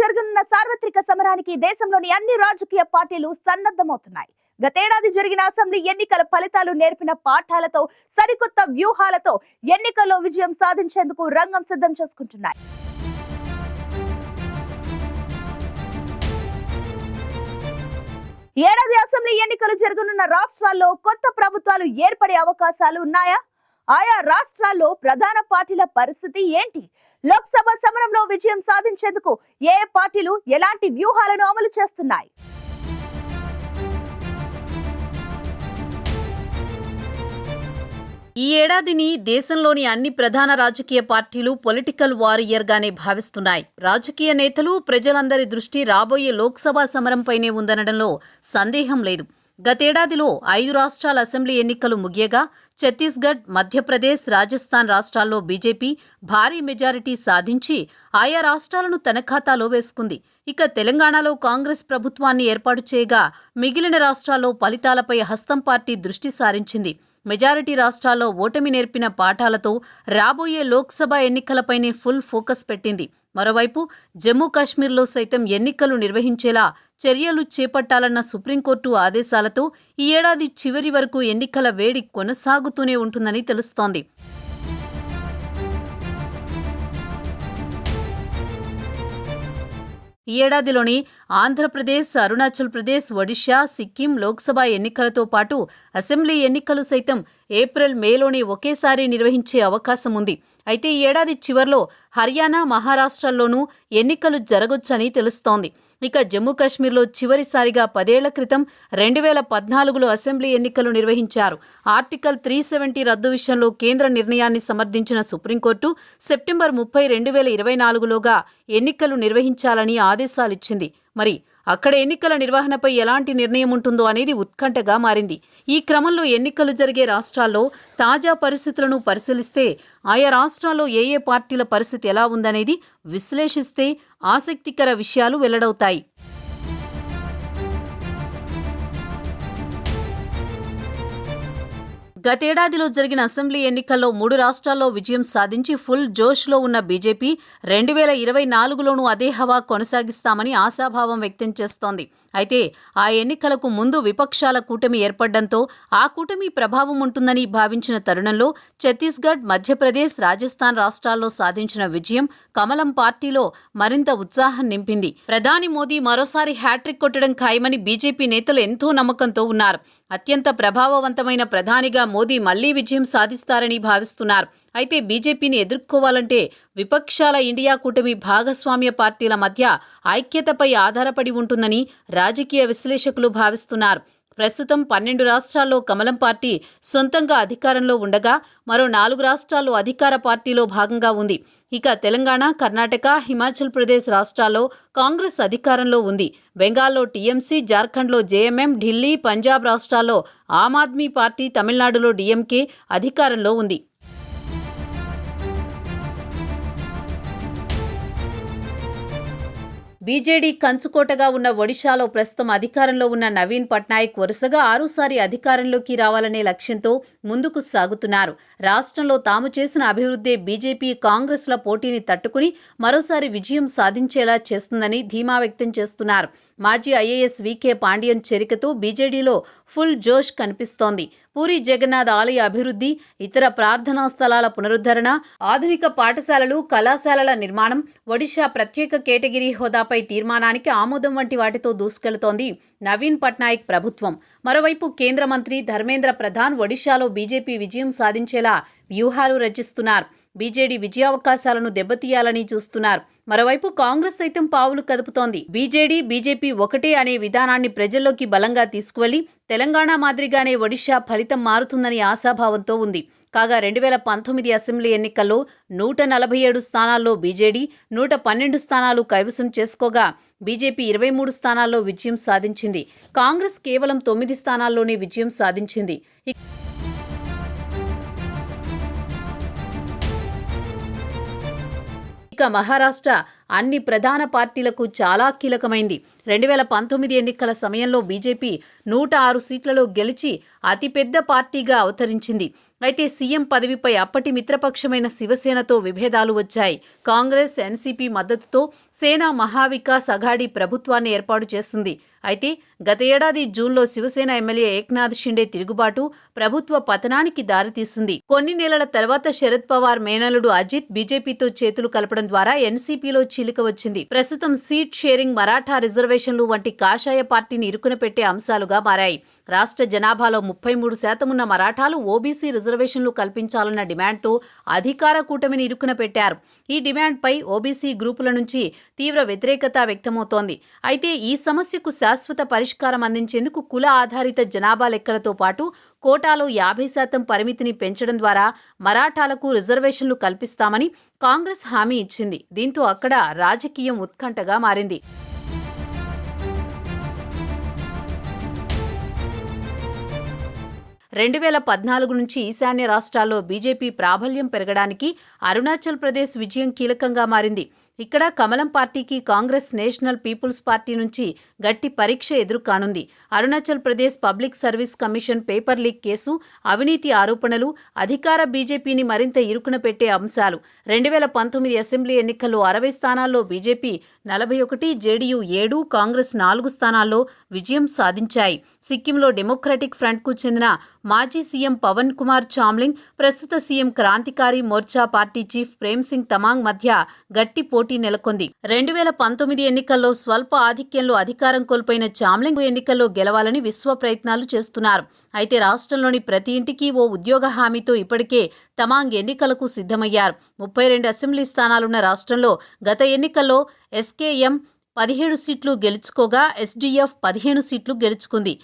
జరగనున్న సార్వత్రిక సమరానికి దేశంలోని అన్ని రాజకీయ పార్టీలు సన్నద్ధమవుతున్నాయి. గతేడాది జరిగిన అసెంబ్లీ ఎన్నికల ఫలితాలు నేర్పిన పాఠాలతో సరికొత్త వ్యూహాలతో ఎన్నికల్లో విజయం సాధించేందుకు రంగం సిద్ధం చేసుకుంటున్నాయి. ఏడాది అసెంబ్లీ ఎన్నికలు జరగనున్న రాష్ట్రాల్లో కొత్త ప్రభుత్వాలు ఏర్పడే అవకాశాలు ఉన్నాయా? ఆయా రాష్ట్రాల్లో ప్రధాన పార్టీల పరిస్థితి ఏంటి? లోక్సభ సమరంలో విజయం సాధించేందుకు ఏ పార్టీలు ఎలాంటి వ్యూహాలను అమలు చేస్తున్నాయి? ఈ ఏడాదిని దేశంలోని అన్ని ప్రధాన రాజకీయ పార్టీలు పొలిటికల్ వారియర్గానే భావిస్తున్నాయి. రాజకీయ నేతలు ప్రజలందరి దృష్టి రాబోయే లోక్సభ సమరంపైనే ఉందనడంలో సందేహం లేదు. గతేడాదిలో ఐదు రాష్ట్రాల అసెంబ్లీ ఎన్నికలు ముగియగా ఛత్తీస్గఢ్ మధ్యప్రదేశ్ రాజస్థాన్ రాష్ట్రాల్లో బీజేపీ భారీ మెజారిటీ సాధించి ఆయా రాష్ట్రాలను తన ఖాతాలో వేసుకుంది. ఇక తెలంగాణలో కాంగ్రెస్ ప్రభుత్వాన్ని ఏర్పాటు చేయగా మిగిలిన రాష్ట్రాల్లో ఫలితాలపై హస్తం పార్టీ దృష్టి సారించింది. మెజారిటీ రాష్ట్రాల్లో ఓటమి నేర్పిన పాఠాలతో రాబోయే లోక్సభ ఎన్నికలపైనే ఫుల్ ఫోకస్ పెట్టింది. మరోవైపు జమ్మూ కాశ్మీర్లో సైతం ఎన్నికలు నిర్వహించేలా చర్యలు చేపట్టాలన్న సుప్రీంకోర్టు ఆదేశాలతో ఈ ఏడాది చివరి వరకు ఎన్నికల వేడి కొనసాగుతూనే ఉంటుందని తెలుస్తోంది. ఈ ఏడాదిలోని ఆంధ్రప్రదేశ్ అరుణాచల్ ప్రదేశ్ ఒడిషా సిక్కిం లోక్సభ ఎన్నికలతో పాటు అసెంబ్లీ ఎన్నికలు సైతం ఏప్రిల్ మేలోనే ఒకేసారి నిర్వహించే అవకాశం ఉంది అయితే ఈ ఏడాది చివర్లో హర్యానా మహారాష్ట్రల్లోనూ ఎన్నికలు జరగొచ్చని తెలుస్తోంది. ఇక జమ్మూ కాశ్మీర్లో చివరిసారిగా పదేళ్ళ క్రితం రెండు వేల పద్నాలుగులో అసెంబ్లీ ఎన్నికలు నిర్వహించారు. ఆర్టికల్ త్రీ సెవెంటీ రద్దు విషయంలో కేంద్ర నిర్ణయాన్ని సమర్థించిన సుప్రీంకోర్టు సెప్టెంబర్ ముప్పై రెండు వేల ఇరవై నాలుగులోగా ఎన్నికలు నిర్వహించాలని ఆదేశాలిచ్చింది. మరి అక్కడ ఎన్నికల నిర్వహణపై ఎలాంటి నిర్ణయం ఉంటుందో అనేది ఉత్కంఠగా మారింది. ఈ క్రమంలో ఎన్నికలు జరిగే రాష్ట్రాల్లో తాజా పరిస్థితులను పరిశీలిస్తే ఆయా రాష్ట్రాల్లో ఏ ఏ పార్టీల పరిస్థితి ఎలా ఉందనేది విశ్లేషిస్తే ఆసక్తికర విషయాలు వెల్లడవుతాయి. గతేడాదిలో జరిగిన అసెంబ్లీ ఎన్నికల్లో మూడు రాష్ట్రాల్లో విజయం సాధించి ఫుల్ జోష్లో ఉన్న బీజేపీ రెండు వేల ఇరవై నాలుగులోనూ అదే హవా కొనసాగిస్తామని ఆశాభావం వ్యక్తం చేస్తోంది. అయితే ఆ ఎన్నికలకు ముందు విపక్షాల కూటమి ఏర్పడడంతో ఆ కూటమి ప్రభావం ఉంటుందని భావించిన తరుణంలో ఛత్తీస్గఢ్ మధ్యప్రదేశ్ రాజస్థాన్ రాష్ట్రాల్లో సాధించిన విజయం కమలం పార్టీలో మరింత ఉత్సాహం నింపింది. ప్రధాని మోదీ మరోసారి హ్యాట్రిక్ కొట్టడం ఖాయమని బీజేపీ నేతలు ఎంతో నమ్మకంతో ఉన్నారు. అత్యంత ప్రభావవంతమైన ప్రధానిగా మోదీ మళ్ళీ విజయం సాధిస్తారని భావిస్తున్నారు. అయితే బీజేపీని ఎదుర్కోవాలంటే విపక్షాల ఇండియా కూటమి భాగస్వామ్య పార్టీల మధ్య ఐక్యతపై ఆధారపడి ఉంటుందని రాజకీయ విశ్లేషకులు భావిస్తున్నారు. ప్రస్తుతం పన్నెండు రాష్ట్రాల్లో కమలం పార్టీ సొంతంగా అధికారంలో ఉండగా మరో నాలుగు రాష్ట్రాల్లో అధికార పార్టీలో భాగంగా ఉంది. ఇక తెలంగాణ కర్ణాటక హిమాచల్ ప్రదేశ్ రాష్ట్రాల్లో కాంగ్రెస్ అధికారంలో ఉంది. బెంగాల్లో టీఎంసీ జార్ఖండ్లో జేఎంఎం ఢిల్లీ పంజాబ్ రాష్ట్రాల్లో ఆమ్ ఆద్మీ పార్టీ తమిళనాడులో డీఎంకే అధికారంలో ఉంది. బీజేడీ కంచుకోటగా ఉన్న ఒడిశాలో ప్రస్తుతం అధికారంలో ఉన్న నవీన్ పట్నాయక్ వరుసగా ఆరుసారి అధికారంలోకి రావాలనే లక్ష్యంతో ముందుకు సాగుతున్నారు. రాష్ట్రంలో తాము చేసిన అభివృద్ధి బీజేపీ కాంగ్రెస్ల పోటీని తట్టుకుని మరోసారి విజయం సాధించేలా చేస్తుందని ధీమా వ్యక్తం చేస్తున్నారు. మాజీ ఐఏఎస్ వికే పాండ్యన్ చేరికతో బీజేడీలో ఫుల్ జోష్ కనిపిస్తోంది. పూరి జగన్నాథ్ ఆలయ అభివృద్ధి ఇతర ప్రార్థనా స్థలాల పునరుద్ధరణ ఆధునిక పాఠశాలలు కళాశాలల నిర్మాణం ఒడిశా ప్రత్యేక కేటగిరీ హోదాపై తీర్మానానికి ఆమోదం వంటి వాటితో దూసుకెళ్తోంది నవీన్ పట్నాయక్ ప్రభుత్వం. మరోవైపు కేంద్ర మంత్రి ధర్మేంద్ర ప్రధాన్ ఒడిశాలో బీజేపీ విజయం సాధించేలా వ్యూహాలు రచిస్తున్నారు. బీజేడీ విజయావకాశాలను దెబ్బతీయాలని చూస్తున్నారు. మరోవైపు కాంగ్రెస్ సైతం పావులు కదుపుతోంది. బీజేడీ బీజేపీ ఒకటే అనే విధానాన్ని ప్రజల్లోకి బలంగా తీసుకువెళ్ళి తెలంగాణ మాదిరిగానే ఒడిశా ఫలితం మారుతుందని ఆశాభావంతో ఉంది. కాగా రెండు వేల పంతొమ్మిది అసెంబ్లీ ఎన్నికల్లో నూట నలభై ఏడు స్థానాల్లో బీజేడీ నూట పన్నెండు స్థానాలు కైవసం చేసుకోగా బీజేపీ ఇరవై మూడు స్థానాల్లో విజయం సాధించింది. కాంగ్రెస్ కేవలం తొమ్మిది స్థానాల్లోనే విజయం సాధించింది. ఇక మహారాష్ట్ర అన్ని ప్రధాన పార్టీలకు చాలా కీలకమైంది. రెండు వేల పంతొమ్మిది ఎన్నికల సమయంలో బీజేపీ నూట ఆరు సీట్లలో గెలిచి అతిపెద్ద పార్టీగా అవతరించింది. అయితే సీఎం పదవిపై అప్పటి మిత్రపక్షమైన శివసేనతో విభేదాలు వచ్చాయి. కాంగ్రెస్ ఎన్సీపీ మద్దతుతో సేనా మహావికాస్ అఘాడీ ప్రభుత్వాన్ని ఏర్పాటు చేసింది అయితే గత ఏడాది జూన్లో శివసేన ఎమ్మెల్యే ఏక్నాథ్ షిండే తిరుగుబాటు ప్రభుత్వ పతనానికి దారితీసింది. కొన్ని నెలల తర్వాత శరద్ పవార్ మేనలుడు అజిత్ బీజేపీతో చేతులు కలపడం ద్వారా ఎన్సీపీలో చీలిక వచ్చింది. ప్రస్తుతం సీట్ షేరింగ్ మరాఠా రిజర్వేషన్లు వంటి కాషాయ పార్టీని ఇరుకున పెట్టే అంశాలుగా మారాయి. రాష్ట్ర జనాభాలో ముప్పై మూడు శాతం ఉన్న మరాఠాలు ఓబీసీ రిజర్వేషన్లు కల్పించాలన్న డిమాండ్తో అధికార కూటమిని ఇరుకున పెట్టారు. ఈ డిమాండ్పై ఓబీసీ గ్రూపుల నుంచి తీవ్ర వ్యతిరేకత వ్యక్తమవుతోంది. అయితే ఈ సమస్యకు శాశ్వత పరిష్కారం అందించేందుకు కుల ఆధారిత జనాభా లెక్కలతో పాటు కోటాలో యాభై శాతం పరిమితిని పెంచడం ద్వారా మరాఠాలకు రిజర్వేషన్లు కల్పిస్తామని కాంగ్రెస్ హామీ ఇచ్చింది. దీంతో అక్కడ రాజకీయం ఉత్కంఠగా మారింది. రెండు వేల పద్నాలుగు నుంచి ఈశాన్య రాష్ట్రాల్లో బీజేపీ ప్రాబల్యం పెరగడానికి అరుణాచల్ ప్రదేశ్ విజయం కీలకంగా మారింది. ఇక్కడ కమలం పార్టీకి కాంగ్రెస్ నేషనల్ పీపుల్స్ పార్టీ నుంచి గట్టి పరీక్ష ఎదురుకానుంది. Arunachal Pradesh public service commission paper leak case అవినీతి ఆరోపణలు అధికార బీజేపీని మరింత ఇరుకున పెట్టే అంశాలు. రెండు వేల పంతొమ్మిది అసెంబ్లీ ఎన్నికల్లో అరవై స్థానాల్లో బీజేపీ నలభై ఒకటి జేడీయూ ఏడు కాంగ్రెస్ నాలుగు స్థానాల్లో విజయం సాధించాయి. సిక్కింలో డెమోక్రటిక్ ఫ్రంట్కు చెందిన మాజీ సీఎం పవన్ కుమార్ చామ్లింగ్ ప్రస్తుత CM Krantikari Morcha party chief Prem Singh Tamang మధ్య గట్టి పోటీ నెలకొంది. రెండు వేల పంతొమ్మిది ఎన్నికల్లో స్వల్ప ఆధిక్యంలో అధికార కోల్పోయిన చామ్లింగ్ ఎన్నికల్లో గెలవాలని విశ్వ ప్రయత్నాలు చేస్తున్నారు. అయితే రాష్ట్రంలోని ప్రతి ఇంటికి ఓ ఉద్యోగ హామీతో ఇప్పటికే తమాంగ్ ఎన్నికలకు సిద్ధమయ్యారు. ముప్పై రెండు అసెంబ్లీ స్థానాలున్న రాష్ట్రంలో గత ఎన్నికల్లో ఎస్కేఎం పదిహేడు సీట్లు గెలుచుకోగా ఎస్డీఎఫ్ పదిహేను సీట్లు గెలుచుకుంది.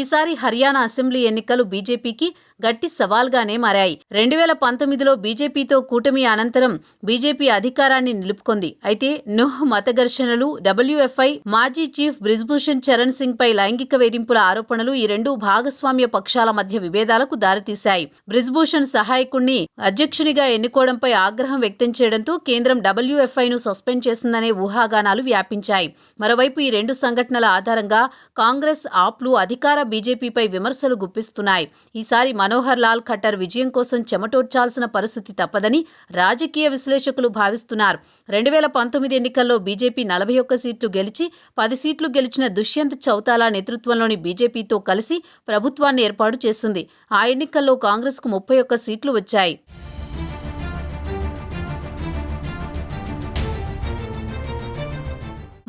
ఈసారి హర్యానా అసెంబ్లీ ఎన్నికలు బీజేపీకి గట్టి సవాల్గానే మారాయి. రెండు వేల పంతొమ్మిదిలో బీజేపీతో కూటమి అనంతరం బీజేపీ అధికారాన్ని నిలుపుకుంది. అయితే నుహ్ మత ఘర్షణలు డబ్ల్యూఎఫ్ఐ మాజీ చీఫ్ బ్రిజ్భూషణ్ చరణ్ సింగ్ పై లైంగిక వేధింపుల ఆరోపణలు ఈ రెండు భాగస్వామ్య పక్షాల మధ్య విభేదాలకు దారితీశాయి. బ్రిజ్భూషణ్ సహాయకుణ్ణి అధ్యక్షునిగా ఎన్నుకోవడంపై ఆగ్రహం వ్యక్తం చేయడంతో కేంద్రం డబ్ల్యూఎఫ్ఐను సస్పెండ్ చేసిందనే ఊహాగానాలు వ్యాపించాయి. మరోవైపు ఈ రెండు సంఘటనల ఆధారంగా కాంగ్రెస్ ఆప్లు అధికార బీజేపీపై విమర్శలు గుప్పిస్తున్నాయి. ఈసారి మనోహర్ లాల్ ఖట్టర్ విజయం కోసం చెమటోడ్చాల్సిన పరిస్థితి తప్పదని రాజకీయ విశ్లేషకులు భావిస్తున్నారు. రెండు వేల పంతొమ్మిది ఎన్నికల్లో బీజేపీ నలభై ఒక్క సీట్లు గెలిచి పది సీట్లు గెలిచిన దుష్యంత్ చౌతాలా నేతృత్వంలోని బీజేపీతో కలిసి ప్రభుత్వాన్ని ఏర్పాటు చేసింది. ఆ ఎన్నికల్లో కాంగ్రెస్కు ముప్పై ఒక్క సీట్లు వచ్చాయి.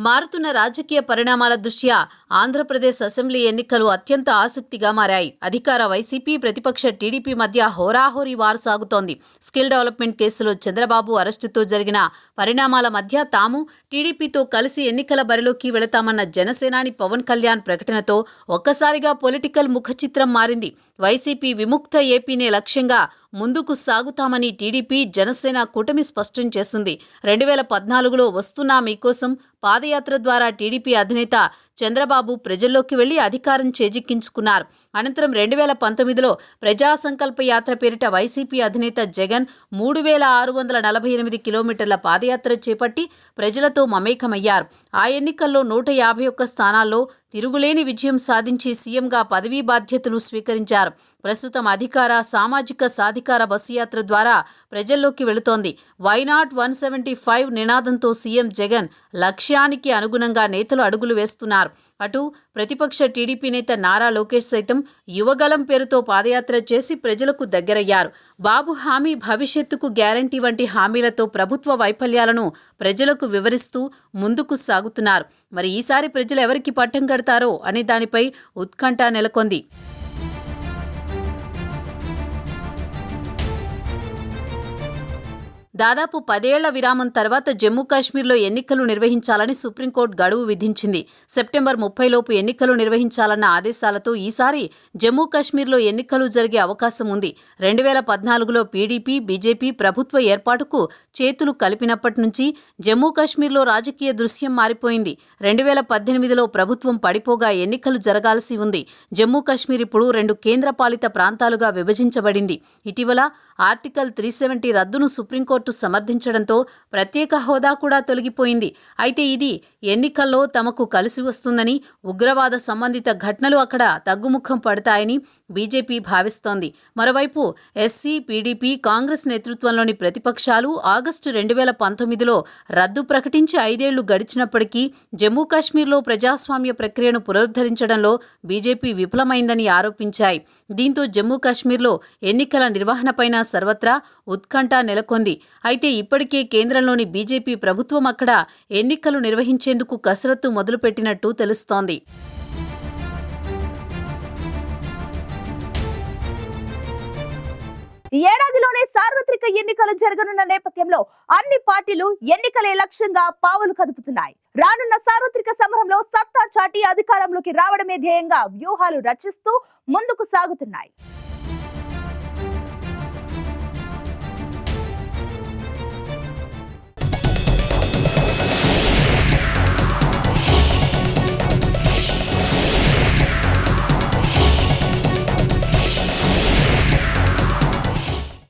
మారుతున్న రాజకీయ పరిణామాల దృష్ట్యా ఆంధ్రప్రదేశ్ అసెంబ్లీ ఎన్నికలు అత్యంత ఆసక్తిగా మారాయి. అధికార వైసీపీ ప్రతిపక్ష టీడీపీ మధ్య హోరాహోరీ వారు సాగుతోంది. స్కిల్ డెవలప్మెంట్ కేసులో చంద్రబాబు అరెస్టుతో జరిగిన పరిణామాల మధ్య తాము టీడీపీతో కలిసి ఎన్నికల బరిలోకి వెళతామన్న జనసేనాని పవన్ కళ్యాణ్ ప్రకటనతో ఒక్కసారిగా పొలిటికల్ ముఖచిత్రం మారింది. వైసీపీ విముక్త ఏపీనే లక్ష్యంగా ముందుకు సాగుతామని టీడీపీ జనసేన కూటమి స్పష్టం చేసింది. రెండు వేల పద్నాలుగులో వస్తున్నా మీకోసం పాదయాత్ర ద్వారా టీడీపీ అధినేత చంద్రబాబు ప్రజల్లోకి వెళ్ళి అధికారం చేజిక్కించుకున్నారు. అనంతరం రెండు వేల పంతొమ్మిదిలో ప్రజా సంకల్ప యాత్ర పేరిట వైసీపీ అధినేత జగన్ మూడు వేల ఆరు వందల నలభై ఎనిమిది కిలోమీటర్ల పాదయాత్ర చేపట్టి ప్రజలతో మమేకమయ్యారు. ఆ ఎన్నికల్లో నూట యాభై ఒక్క స్థానాల్లో తిరుగులేని విజయం సాధించి సీఎంగా పదవీ బాధ్యతలు స్వీకరించారు. ప్రస్తుతం అధికార సామాజిక సాధికార బస్సు యాత్ర ద్వారా ప్రజల్లోకి వెళుతోంది. Why not one seventy five నినాదంతో సీఎం జగన్ లక్ష్యానికి అనుగుణంగా నేతలు అడుగులు వేస్తున్నారు. అటు ప్రతిపక్ష టీడీపీ నేత నారా లోకేష్ సైతం యువగలం పేరుతో పాదయాత్ర చేసి ప్రజలకు దగ్గరయ్యారు. బాబు హామీ భవిష్యత్తుకు గ్యారంటీ వంటి హామీలతో ప్రభుత్వ వైఫల్యాలను ప్రజలకు వివరిస్తూ ముందుకు సాగుతున్నారు. మరి ఈసారి ప్రజలు ఎవరికి పట్టం కడతారో అనే దానిపై ఉత్కంఠ నెలకొంది. దాదాపు పదేళ్ళ విరామం తర్వాత జమ్మూ కాశ్మీర్లో ఎన్నికలు నిర్వహించాలని సుప్రీంకోర్టు గడువు విధించింది. సెప్టెంబర్ ముప్పైలోపు ఎన్నికలు నిర్వహించాలన్న ఆదేశాలతో ఈసారి జమ్మూ కాశ్మీర్లో ఎన్నికలు జరిగే అవకాశం ఉంది. రెండు వేల పద్నాలుగులో పీడీపీ బీజేపీ ప్రభుత్వ ఏర్పాటుకు చేతులు కలిపినప్పటి నుంచి జమ్మూ కాశ్మీర్లో రాజకీయ దృశ్యం మారిపోయింది. రెండు వేల పద్దెనిమిదిలో ప్రభుత్వం పడిపోగా ఎన్నికలు జరగాల్సి ఉంది. జమ్మూ కాశ్మీర్ ఇప్పుడు రెండు కేంద్రపాలిత ప్రాంతాలుగా విభజించబడింది. ఇటీవల ఆర్టికల్ త్రీ సెవెంటీ రద్దును సుప్రీంకోర్టు సమర్థించడంతో ప్రత్యేక హోదా కూడా తొలగిపోయింది. అయితే ఇది ఎన్నికల్లో తమకు కలిసి వస్తుందని ఉగ్రవాద సంబంధిత ఘటనలు అక్కడ తగ్గుముఖం పడతాయని బీజేపీ భావిస్తోంది. మరోవైపు ఎస్సీ పీడీపీ కాంగ్రెస్ నేతృత్వంలోని ప్రతిపక్షాలు ఆగస్టు రెండు వేల పంతొమ్మిదిలో రద్దు ప్రకటించి ఐదేళ్ళు గడిచినప్పటికీ జమ్మూ కాశ్మీర్లో ప్రజాస్వామ్య ప్రక్రియను పునరుద్ధరించడంలో బీజేపీ విఫలమైందని ఆరోపించాయి. దీంతో జమ్మూ కాశ్మీర్లో ఎన్నికల నిర్వహణపైన సర్వత్రా ఉత్కంఠ నెలకొంది. అయితే ఇప్పటికే కేంద్రంలోని బీజేపీ ప్రభుత్వం అక్కడ ఎన్నికలు నిర్వహించేందుకు కసరత్తు మొదలుపెట్టినట్టు తెలుస్తోంది. ఈ ఏడాదిలోనే సార్వత్రిక ఎన్నికలు జరగనున్న నేపథ్యంలో అన్ని పార్టీలు ఎన్నికలే లక్ష్యంగా పావులు కదుపుతున్నాయి. రానున్న సార్వత్రిక సమరంలో సత్తా చాటి అధికారంలోకి రావడమే ధ్యేయంగా వ్యూహాలు రచిస్తూ ముందుకు సాగుతున్నాయి.